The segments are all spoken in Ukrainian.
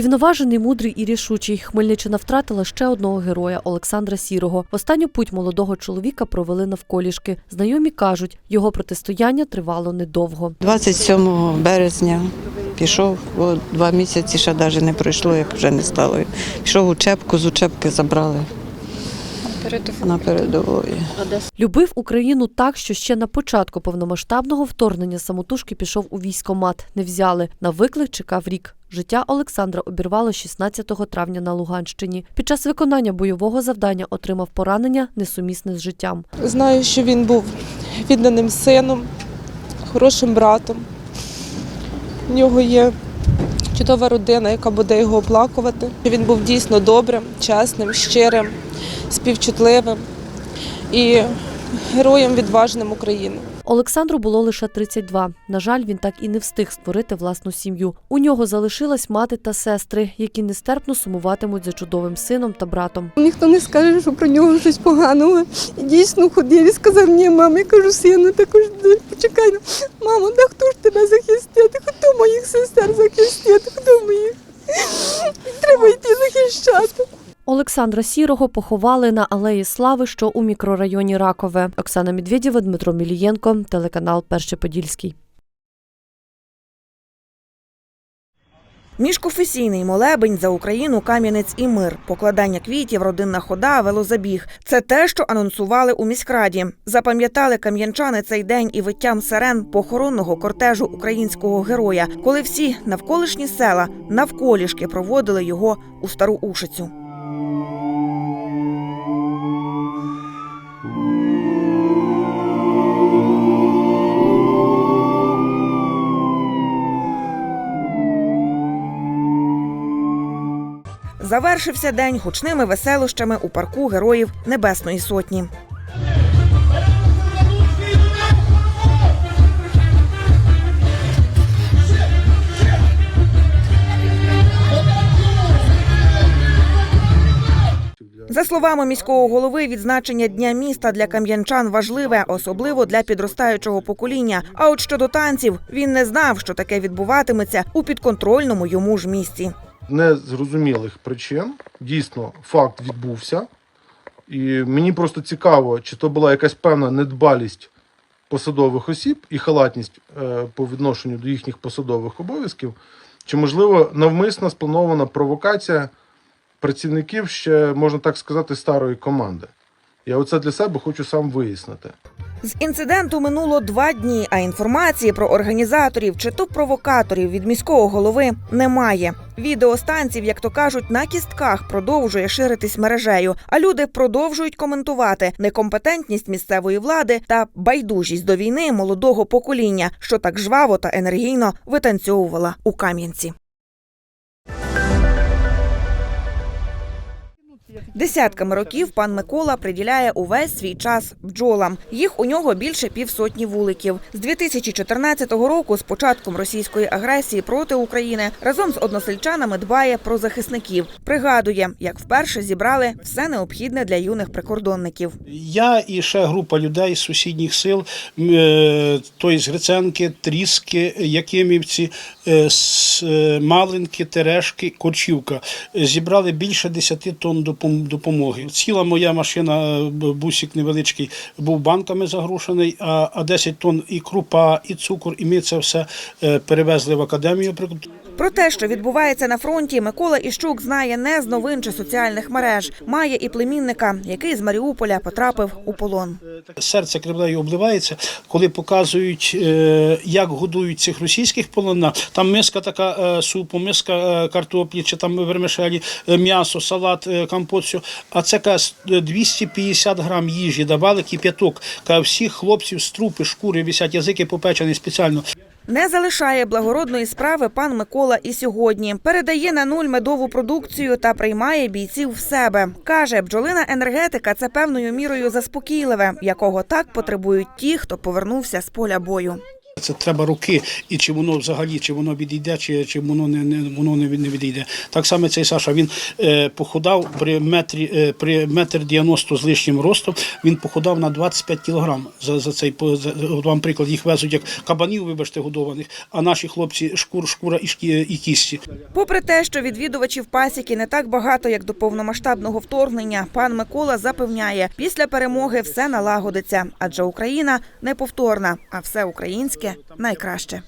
Врівноважений, мудрий і рішучий. Хмельниччина втратила ще одного героя Олександра Сірого. Останню путь молодого чоловіка провели навколішки. Знайомі кажуть, його протистояння тривало недовго. 27 березня пішов, о, два місяці ще навіть не пройшло, як вже не стало. Пішов у Чепку, з учебки забрали на передової. Любив Україну так, що ще на початку повномасштабного вторгнення самотужки пішов у військомат. Не взяли. На виклик чекав рік. Життя Олександра обірвало 16 травня на Луганщині. Під час виконання бойового завдання отримав поранення несумісне з життям. Знаю, що він був відданим сином, хорошим братом. В нього є чудова родина, яка буде його оплакувати. Він був дійсно добрим, чесним, щирим, співчутливим і героєм відважним України. Олександру було лише 32. На жаль, він так і не встиг створити власну сім'ю. У нього залишилась мати та сестри, які нестерпно сумуватимуть за чудовим сином та братом. Ніхто не скаже, що про нього щось поганого. І дійсно ходив і сказав, ні, мама, я кажу, сину, також почекай. Мамо, да хто ж тебе захистити? Хто моїх сестер захистити? Хто моїх? Треба йти захищати. Олександра Сірого поховали на алеї Слави, що у мікрорайоні Ракове. Оксана Медведєва, Дмитро Мілієнко, телеканал Перший Подільський. Міжконфесійний молебень за Україну, Кам'янець і мир, покладання квітів, родинна хода, велозабіг. Це те, що анонсували у міськраді. Запам'ятали кам'янчани цей день і виттям сирен похоронного кортежу українського героя, коли всі навколишні села навколішки проводили його у стару ушицю. Завершився день гучними веселощами у парку героїв Небесної Сотні. За словами міського голови, відзначення дня міста для кам'янчан важливе, особливо для підростаючого покоління. А от щодо танців, він не знав, що таке відбуватиметься у підконтрольному йому ж місті. Незрозумілих причин. Дійсно, факт відбувся. І мені просто цікаво, чи то була якась певна недбалість посадових осіб і халатність е, по відношенню до їхніх посадових обов'язків, чи, можливо, навмисна спланована провокація працівників ще, можна так сказати, старої команди. Я оце для себе хочу сам вияснити. З інциденту минуло два дні, а інформації про організаторів чи то провокаторів від міського голови немає. Відео станців, як то кажуть, на кістках продовжує ширитись мережею. А люди продовжують коментувати некомпетентність місцевої влади та байдужість до війни молодого покоління, що так жваво та енергійно витанцьовувала у Кам'янці. Десятками років пан Микола приділяє увесь свій час бджолам. Їх у нього більше півсотні вуликів. З 2014 року, з початком російської агресії проти України, разом з односельчанами дбає про захисників. Пригадує, як вперше зібрали все необхідне для юних прикордонників. Я і ще група людей з сусідніх сил, е, той з Гриценки, Тріски, Якимівці, е, е, Малинки, Терешки, Корчівка. Зібрали більше 10 тонн допом- допомоги. Ціла моя машина, е, бусик невеличкий, був банками загрушений, а, а 10 тонн і крупа, і цукор, і ми це все е, перевезли в академію. Про те, що відбувається на фронті, Микола Іщук знає не з новин чи соціальних мереж. Має і племінника, який з Маріуполя потрапив у полон. Серце кривлею обливається, коли показують, е, як годують цих російських полонених. Там миска така е, супу, миска е, картоплі, чи там вермишелі, м'ясо, салат, компот. всьо. А це каже, 250 грам їжі давали кип'яток. Всіх хлопців з трупи, шкури висять, язики попечені спеціально. Не залишає благородної справи пан Микола і сьогодні. Передає на нуль медову продукцію та приймає бійців в себе. Каже, бджолина енергетика це певною мірою заспокійливе, якого так потребують ті, хто повернувся з поля бою. Це треба роки, і чи воно взагалі, чи воно відійде, чи, чи воно не, не воно не, не відійде. Так само цей Саша він е, похудав при метрі е, при метр 90 з лишнім ростом. Він похудав на 25 кілограм за, за цей за, вам приклад. Їх везуть як кабанів, вибачте, годованих, а наші хлопці шкур, шкура і, шкі- і кісті. Попри те, що відвідувачів пасіки не так багато, як до повномасштабного вторгнення, пан Микола запевняє, після перемоги все налагодиться, адже Україна неповторна, а все українське найкраще.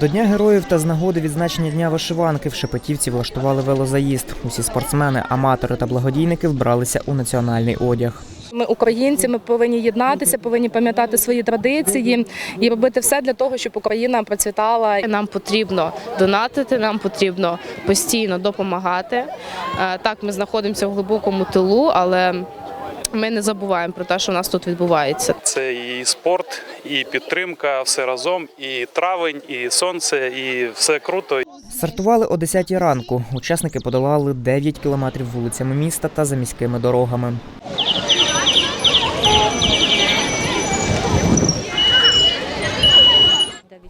До Дня героїв та з нагоди відзначення Дня вишиванки в Шепетівці влаштували велозаїзд. Усі спортсмени, аматори та благодійники вбралися у національний одяг. Ми українці, ми повинні єднатися, повинні пам'ятати свої традиції і робити все для того, щоб Україна процвітала. Нам потрібно донатити, нам потрібно постійно допомагати. Е, Так, ми знаходимося в глибокому тилу, але ми не забуваємо про те, що в нас тут відбувається. Це і спорт, і підтримка, все разом, і травень, і сонце, і все круто. Стартували о 10 ранку. Учасники подолали 9 кілометрів вулицями міста та за міськими дорогами.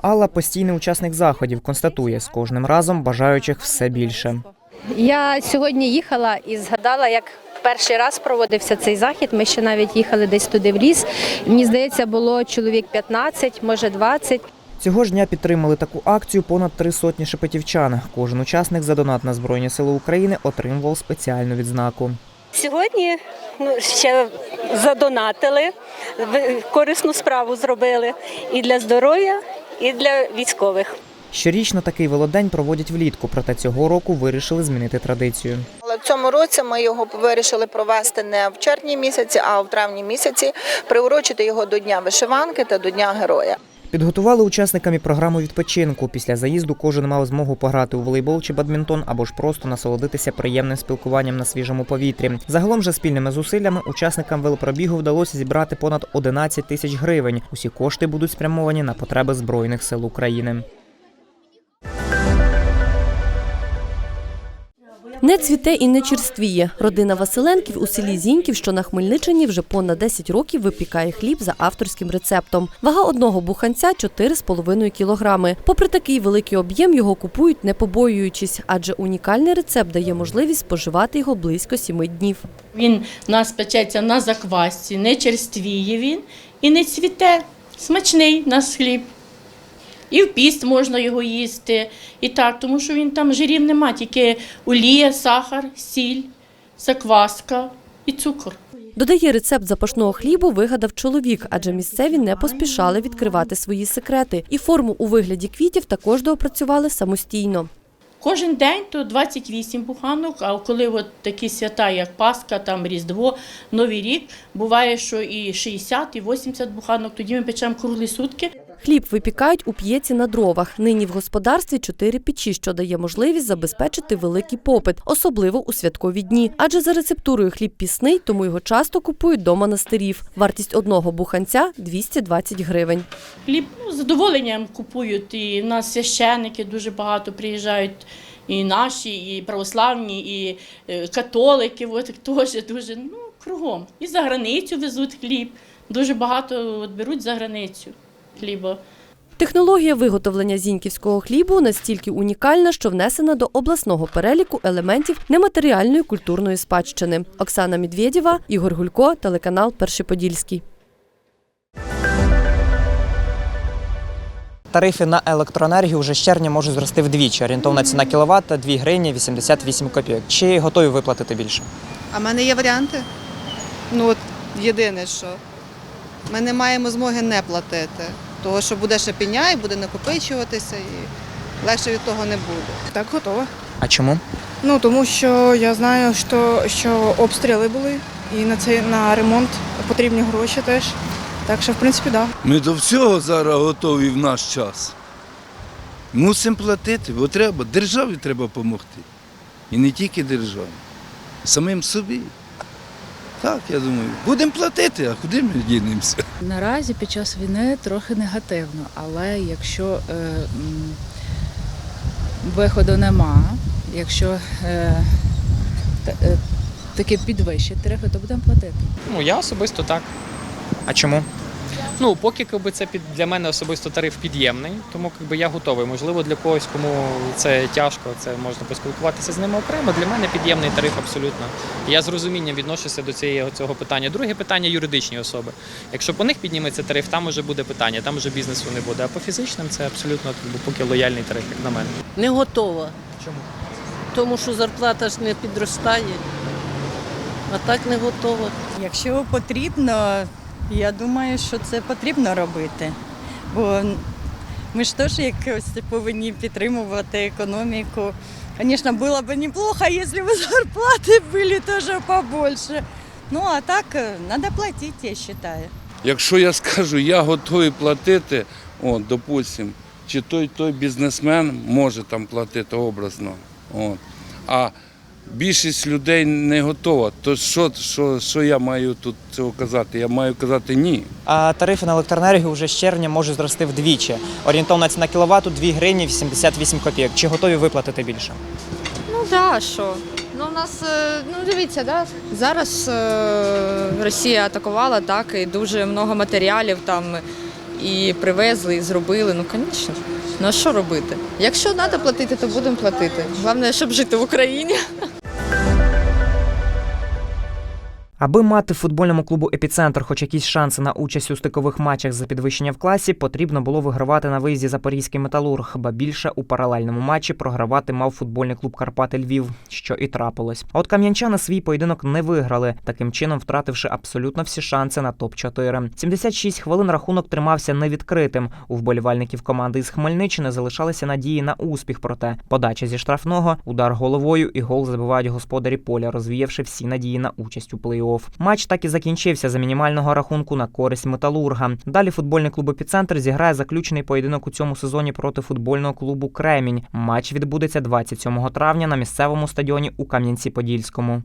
Алла постійний учасник заходів констатує, з кожним разом бажаючих все більше. Я сьогодні їхала і згадала, як перший раз проводився цей захід. Ми ще навіть їхали десь туди в ліс. Мені здається, було чоловік 15, може 20. Цього ж дня підтримали таку акцію понад три сотні шепетівчан. Кожен учасник за донат на Збройні Сили України отримував спеціальну відзнаку. Сьогодні ну, ще задонатили, корисну справу зробили і для здоров'я, і для військових. Щорічно такий велодень проводять влітку, проте цього року вирішили змінити традицію. Але в цьому році ми його вирішили провести не в червні місяці, а в травні місяці, приурочити його до Дня вишиванки та до Дня героя. Підготували учасникам і програму відпочинку. Після заїзду кожен мав змогу пограти у волейбол чи бадмінтон або ж просто насолодитися приємним спілкуванням на свіжому повітрі. Загалом же спільними зусиллями учасникам велопробігу вдалося зібрати понад 11 тисяч гривень. Усі кошти будуть спрямовані на потреби збройних сил України. Не цвіте і не черствіє. Родина Василенків у селі Зіньків, що на Хмельниччині, вже понад 10 років випікає хліб за авторським рецептом. Вага одного буханця 4,5 кілограми. Попри такий великий об'єм, його купують не побоюючись, адже унікальний рецепт дає можливість споживати його близько 7 днів. Він у нас печеться на заквасці, не черствіє він і не цвіте. Смачний у нас хліб. І в піст можна його їсти. І так, тому що він там жирів нема, тільки олія, сахар, сіль, закваска і цукор. Додає, рецепт запашного хлібу вигадав чоловік, адже місцеві не поспішали відкривати свої секрети. І форму у вигляді квітів також доопрацювали самостійно. Кожен день то 28 буханок, а коли от такі свята, як Пасха, там Різдво, Новий рік, буває, що і 60, і 80 буханок, тоді ми печемо круглі сутки. Хліб випікають у п'єці на дровах. Нині в господарстві чотири печі, що дає можливість забезпечити великий попит, особливо у святкові дні. Адже за рецептурою хліб пісний, тому його часто купують до монастирів. Вартість одного буханця 220 гривень. Хліб ну, з задоволенням купують. І в нас священники дуже багато приїжджають. І наші, і православні, і е, католики, от теж дуже ну, кругом. І за границю везуть хліб. Дуже багато от, беруть за границю хліба. Технологія виготовлення зіньківського хлібу настільки унікальна, що внесена до обласного переліку елементів нематеріальної культурної спадщини. Оксана Медведєва, Ігор Гулько, телеканал Першиподільський. Тарифи на електроенергію вже з червня можуть зрости вдвічі. Орієнтовна ціна кіловата 2 гривні 88 копійок. Чи готові виплатити більше? А в мене є варіанти. Ну, от єдине, що ми не маємо змоги не платити, того що буде шипіння і буде накопичуватися, і легше від того не буде. Так, готова. А чому? Ну тому що я знаю, що, що обстріли були, і на цей на ремонт потрібні гроші теж. Так що, в принципі, так. Да. Ми до всього зараз готові в наш час. Мусимо платити, бо треба. Державі треба допомогти. І не тільки державі. Самим собі. Так, я думаю, будемо платити, а куди ми дінемося? Наразі під час війни трохи негативно, але якщо е, м, виходу нема, якщо е, та- е, таке підвищить тарифи, то будемо платити. Ну я особисто так. А чому? Ну, поки якби, це під, для мене особисто тариф під'ємний, тому якби, я готовий. Можливо, для когось, кому це тяжко, це можна поспілкуватися з ними окремо. Для мене під'ємний тариф абсолютно. Я з розумінням відношуся до цієї, цього питання. Друге питання юридичні особи. Якщо по них підніметься тариф, там вже буде питання, там вже бізнесу не буде. А по фізичним це абсолютно якби, поки лояльний тариф, як на мене. Не готова. Чому? Тому що зарплата ж не підростає. А так не готова. Якщо потрібно, я думаю, що це потрібно робити. Бо ми ж теж якось повинні підтримувати економіку. Звісно, було б неплохо, якщо б зарплати були теж побольше. Ну, а так, треба платити, я вважаю. Якщо я скажу, я готовий платити, от, допустим, чи той той бізнесмен може там платити образно. От. А більшість людей не готова. То що, що, що я маю тут цього казати? Я маю казати ні. А тарифи на електроенергію вже з червня можуть зрости вдвічі. Орієнтовна ціна кіловату 2 гривні 88 копійок. Чи готові виплатити більше? Ну да, що? Ну, у нас, е, ну дивіться, да? зараз е, Росія атакувала так, і дуже много матеріалів там і привезли, і зробили. Ну, звісно. Ну а що робити? Якщо треба платити, то будемо платити. Головне, щоб жити в Україні. Аби мати футбольному клубу епіцентр хоч якісь шанси на участь у стикових матчах за підвищення в класі, потрібно було вигравати на виїзді запорізький металург, ба більше у паралельному матчі програвати мав футбольний клуб Карпати Львів, що і трапилось. От кам'янчани свій поєдинок не виграли, таким чином втративши абсолютно всі шанси на топ 4 76 хвилин рахунок тримався невідкритим. У вболівальників команди із Хмельниччини залишалися надії на успіх. Проте подача зі штрафного, удар головою і гол забивають господарі поля, розвіявши всі надії на участь у плей-офф. Матч так і закінчився за мінімального рахунку на користь металурга. Далі футбольний клуб епіцентр зіграє заключений поєдинок у цьому сезоні проти футбольного клубу Кремінь. Матч відбудеться 27 травня на місцевому стадіоні у Кам'янці-Подільському.